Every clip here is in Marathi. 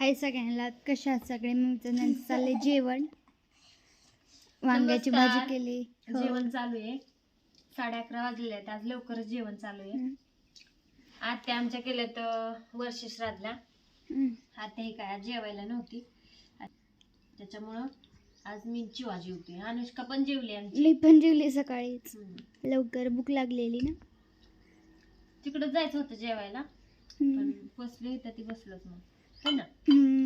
हाय सगळ्यांना कशा आहात सगळे? मी त्यांचं चाललंय जेवण. वांग्याची भाजी. केली. हो. जेवण चालू आहे. साडे अकरा वाजले आहेत. आज लवकरच जेवण चालू आहे. आज ते आमच्या केलं तर वर्ष श्राद्धला. हम्म. आता हे काय आज जेवायला नव्हती. त्याच्यामुळं आज मी चिवा जेवते. अनुष्का पण जेवली आमची. मी पण जेवली हम्म. लवकर भूक लागलेली ना. तिकडं जायचं होतं जेवायला. पण बसली तर ती बसलोच मग है ना?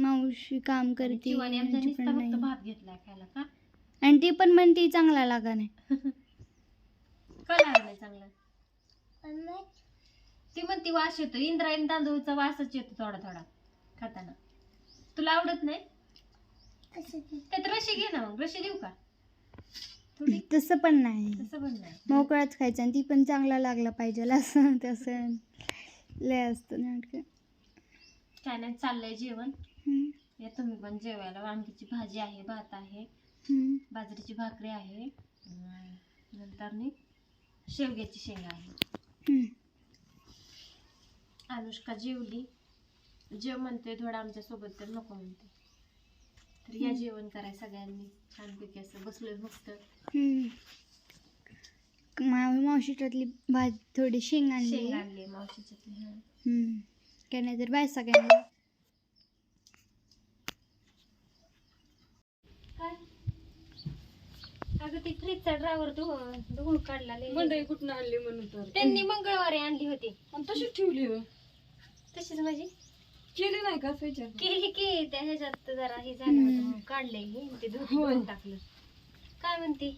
मावशी काम करते चिवाने आमच्या यांची नुसता पण फक्त नाही. भात घेतलाय खायला का? आणि ती पण म्हणते चांगला लागा नाही का लागला नाही चांगला? ती म्हणती वास येतो. इंद्रायणी तांदूळचा वासच येतो थोडा थोडा खाताना. तुला आवडत नाही? त्यात रशी घे ना मग रशी देऊ का? थोडी? तसं पण नाही. तसं पण नाही. मोकळाच खायचा आणि ती पण चांगला लागला पाहिजे असं तसं. लय असतं नाटक. काय नाही चाललंय जेवण. या तुम्ही पण जेवायला. वांगीची भाजी आहे भात आहे बाजरीची भाकरी आहे. नंतर शेवग्याची शेंगा आहे. अनुष्का जेवली. जेव म्हणते थोडं आमच्यासोबत तर नको म्हणते. तर या जेवण कराय सगळ्यांनी छानपैकी असं बसलोय मस्त. मावशीच्यातली थोडी शेंग आणली. शेंग आणली मावशीच्यातली हा. हम्म. काय नाही तर बाय सगळ्यांना अगं ती फ्रीजचा ड्रायव्हर धुवून काढला लय. मंडई कुठून आणली म्हणून तर? त्यांनी मंगळवारी आणली होती. आणि तशीच ठेवली होय. तशीच माझी. केली नाही का त्याच्यात? केली की त्या ह्याच्यात जरा हे झालं होतं म्हणून काढलंय हे ते होय. धुवून टाकलं. काय म्हणते?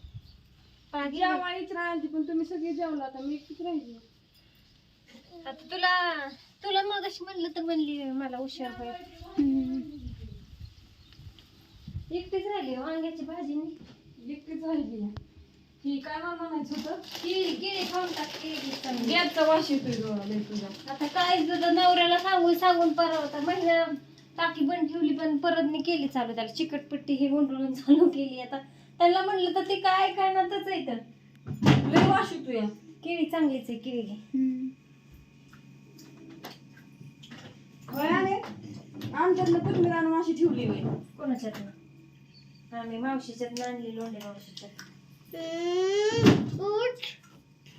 पागी जेवायच राहायची पण तुम्ही सगळे जेवला आता मी एकटीच राहिली. आता तुला तुला मग अशी म्हणलं तर म्हणली मला उशीर होईल. एकटीच राहिली वांग्याची भाजी नाही. एकटीच राहिली. ही काय मला म्हणायचं होतं? केळी केळी खाऊन टाक केळी चांगली. गॅसचा वास येतोय लय तुझा. आता काय तुझं नवऱ्याला सांगून सांगून परत होता महिना टाकी बंद ठेवली पण परत मी केली चालू त्याला. चिकटपट्टी हे गुंडळून चालू केली आता. त्याला म्हणलं तर ते काय करणारच आहे तर लय वास येतोय. केळी चांगलीच आहे केळी. घे आले आमच्यातलं कोथमीर आणून अशी ठेवली होय कोणाच्यात ना आम्ही मावशीच्यात आणली लोंढे मावशीच्यात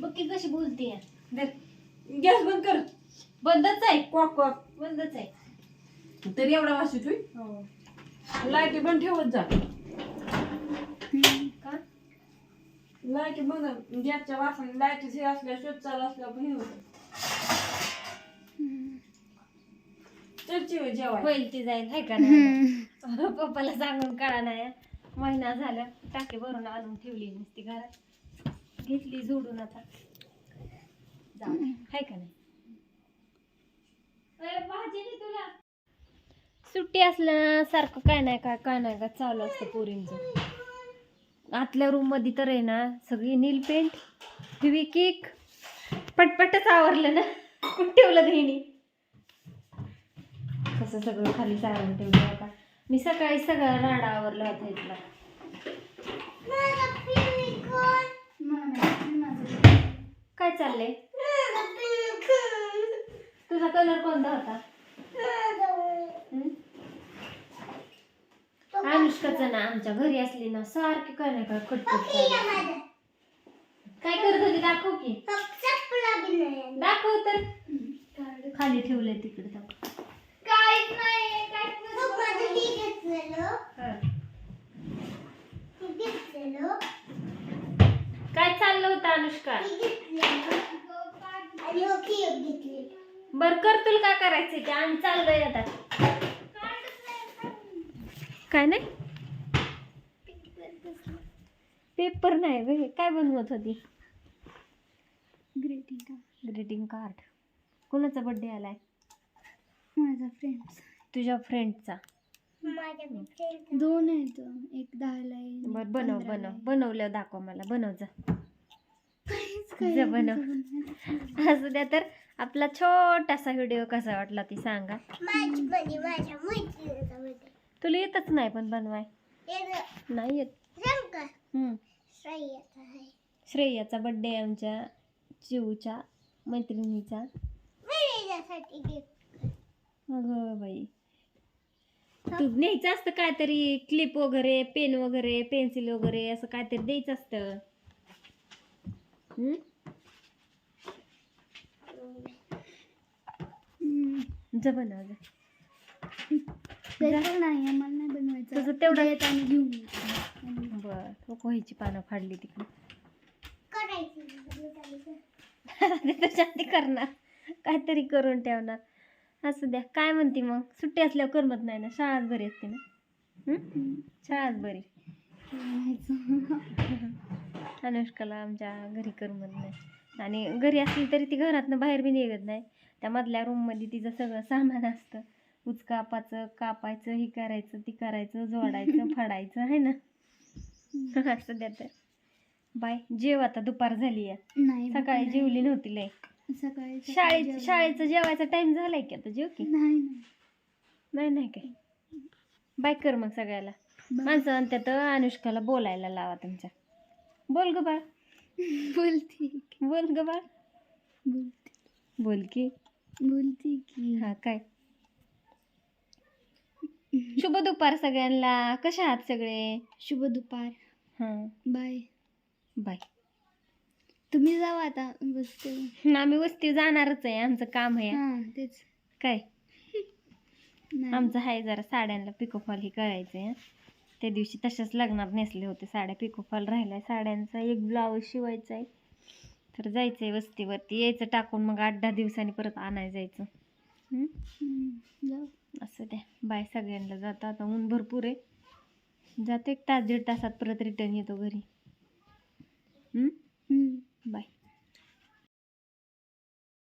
बघ की कशी बोलते गॅस बंद कर. बंदच आहे. क्वाक क्वाक बंदच आहे. तरी एवढा वास येतोय. हो. लाईटी बंद ठेवत जा. का? लाईटी बंद. गॅसच्या वासाने लाईटी हे असल्या शोध चालू असल्या पण हे होतं. होय जेवाय होईल ती जाईल हाय का नाही? हम्म. पप्पाला सांगून कळा नाही. महिना झाला टाकी भरून आणून ठेवली नुसती घरात. घेतली जोडून आता. जाऊ दे. हाय का नाही? तुला? सुट्टी असल्यासारखं काय नाही काय काय नाही का चालू असतं पोरींचं. आतल्या रूममध्ये तर आहे ना सगळी नील पेंट केक. पटपटच आवरलं ना. कुठं ठेवलं हिनी? कसं सगळं खाली सारून ठेवलं आता. मी सकाळी सगळा राडा आवरला होता इथला काय चाललंय? तुझा कलर कोणता होता? अनुष्काचं ना आमच्या घरी असली ना सारखी काय नाही काय खटपट. काय करत होती दाखव की. दाखव तर. खाली ठेवलंय तिकडे दाखव हं. काय चाललं होतं अनुष्का? बर कर तुला काय करायचंय ते? आम्ही चाललोय आता. काय नाही? पेपर नाही बघ काय बनवत होती? ग्रीटिंग कार्ड ग्रीटिंग कार्ड कोणाचा बर्थडे आलाय? माझा फ्रेंड्स तुझ्या फ्रेंडचा दोन आहेत एक दहाला आहे बर बनव बनव. बनवलं दाखव मला. बनव जा. बनव. असू द्या तर आपला छोटासा व्हिडिओ कसा वाटला ती सांगा. तुला येतच नाही पण बनवाय. नाही येत. श्रेयाचा बर्थडे आमच्या चिवच्या मैत्रिणीचा. अगं बाई. तू न्यायचं असतं काहीतरी क्लिप वगैरे पेन वगैरे पेन्सिल वगैरे असं काहीतरी द्यायचं असतं. हम्म? हम्म. जा बनव जा. त्याचं नाही आम्हाला नाही बनवायचं. तेवढं- येत आणि घेऊन. बर कोहीची पानं फाडली तिकडे. करणार. काहीतरी करून ठेवणार. असू द्या. काय म्हणते मग? सुट्टी असल्यावर करमत नाही ना. शाळाच बरी असते ना. हम्म? शाळाच बरी. अनुष्काला आमच्या घरी करमत नाही. आणि घरी असली तरी ती घरातनं बाहेर बी निघत नाही. त्या मधल्या रूममध्ये तिचं सगळं सामान असतं. उचकापाचं कापायचं हे करायचं ती करायचं जोडायचं फाडायचं आहे ना? असं द्या तर. बाय जेव आता. दुपार झाली आहे. सकाळी. जेवली नव्हती लय. सकाळी शाळेत जेवण. शाळेचं जेवायचा टाइम झालाय की आता जेव की? नाही नाही. नाही नाही काय? बाय कर मग सगळ्याला. बाय. माणसं म्हणतात अनुष्काला बोलायला लावा तुमच्या. बोल ग बाळ बोलती बोल ग बाळ बोलती. बोल की. बोलती की. हा काय? शुभ दुपार सगळ्यांना. कशा आहात सगळे? शुभ दुपार. हा. बाय. बाय. तुम्ही जावा आता बसते. आम्ही वस्ती जाणारच आहे आमचं काम आहे. हा तेच. काय? नाही. आमचं आहे जरा साड्यांना पिकोफॉल हे करायचं आहे त्या दिवशी तशाच लग्नात नेसले होते साड्या पिकोफॉल राहिलाय. साड्यांचा एक ब्लाऊज शिवायचा आहे तर जायचं आहे वस्तीवरती. यायचं टाकून मग आठ दहा दिवसांनी परत आणायला जायचं? हम्म, जाऊ. असं द्या. बाय सगळ्यांना जातं. आता ऊन भरपूर आहे. जातो एक तास दीड तासात परत रिटर्न येतो घरी. हं? हम्म. बाय.